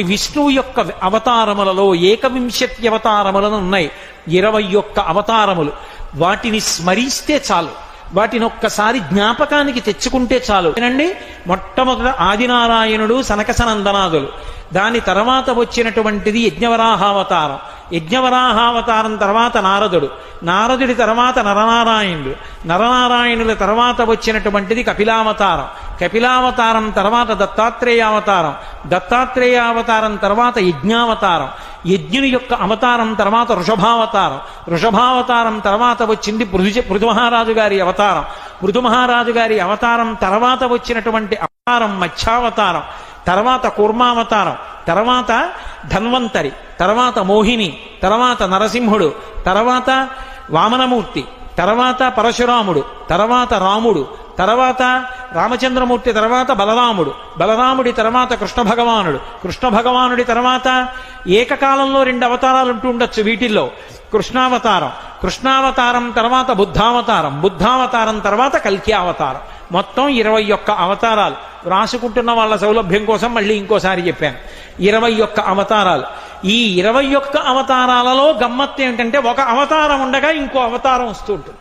విష్ణువు యొక్క అవతారములలో ఏకవింశతి అవతారములను ఉన్నాయి. ఇరవై ఒక్క అవతారములు. వాటిని స్మరిస్తే చాలు. వాటిని ఒక్కసారి జ్ఞాపకానికి తెచ్చుకుంటే చాలు. ఏనండి? మొట్టమొదట ఆదినారాయణుడు సనకసనందనాదులు దాని తర్వాత వచ్చినటువంటిది యజ్ఞవరాహావతారం. యజ్ఞవరాహావతారం తర్వాత నారదుడు. నారదుడి తర్వాత నరనారాయణుడు. నరనారాయణుల తర్వాత వచ్చినటువంటిది కపిలావతారం. కపిలావతారం తర్వాత దత్తాత్రేయావతారం. దత్తాత్రేయ అవతారం తర్వాత యజ్ఞావతారం. యజ్ఞుని యొక్క అవతారం తర్వాత వృషభావతారం వృషభావతారం తర్వాత వచ్చింది పృథు పృథు మహారాజు గారి అవతారం. పృథు మహారాజు గారి అవతారం తర్వాత వచ్చినటువంటి అవతారం మత్స్యావతారం. తర్వాత కూర్మావతారం. తర్వాత ధన్వంతరి. తర్వాత మోహిని. తర్వాత నరసింహుడు. తర్వాత వామనమూర్తి. తర్వాత పరశురాముడు. తర్వాత రాముడు. తర్వాత రామచంద్రమూర్తి తర్వాత బలరాముడు. బలరాముడి తర్వాత కృష్ణ భగవానుడు. కృష్ణ భగవానుడి తర్వాత ఏకకాలంలో రెండు అవతారాలు ఉంటూ ఉండొచ్చు వీటిల్లో. కృష్ణావతారం. కృష్ణావతారం తర్వాత బుద్ధావతారం. బుద్ధావతారం తర్వాత కల్కి అవతారం మొత్తం ఇరవై ఒక్క అవతారాలు. రాసుకుంటున్న వాళ్ళ సౌలభ్యం కోసం మళ్ళీ ఇంకోసారి చెప్పాను. ఇరవై ఒక్క అవతారాలు. ఈ ఇరవై ఒక్క అవతారాలలో గమ్మత్తు ఏంటంటే ఒక అవతారం ఉండగా ఇంకో అవతారం వస్తూ ఉంటుంది.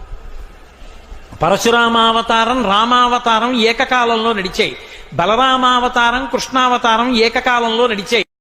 పరశురామావతారం రామావతారం ఏకకాలంలో నడిచాయి. బలరామావతారం కృష్ణావతారం ఏకకాలంలో నడిచాయి.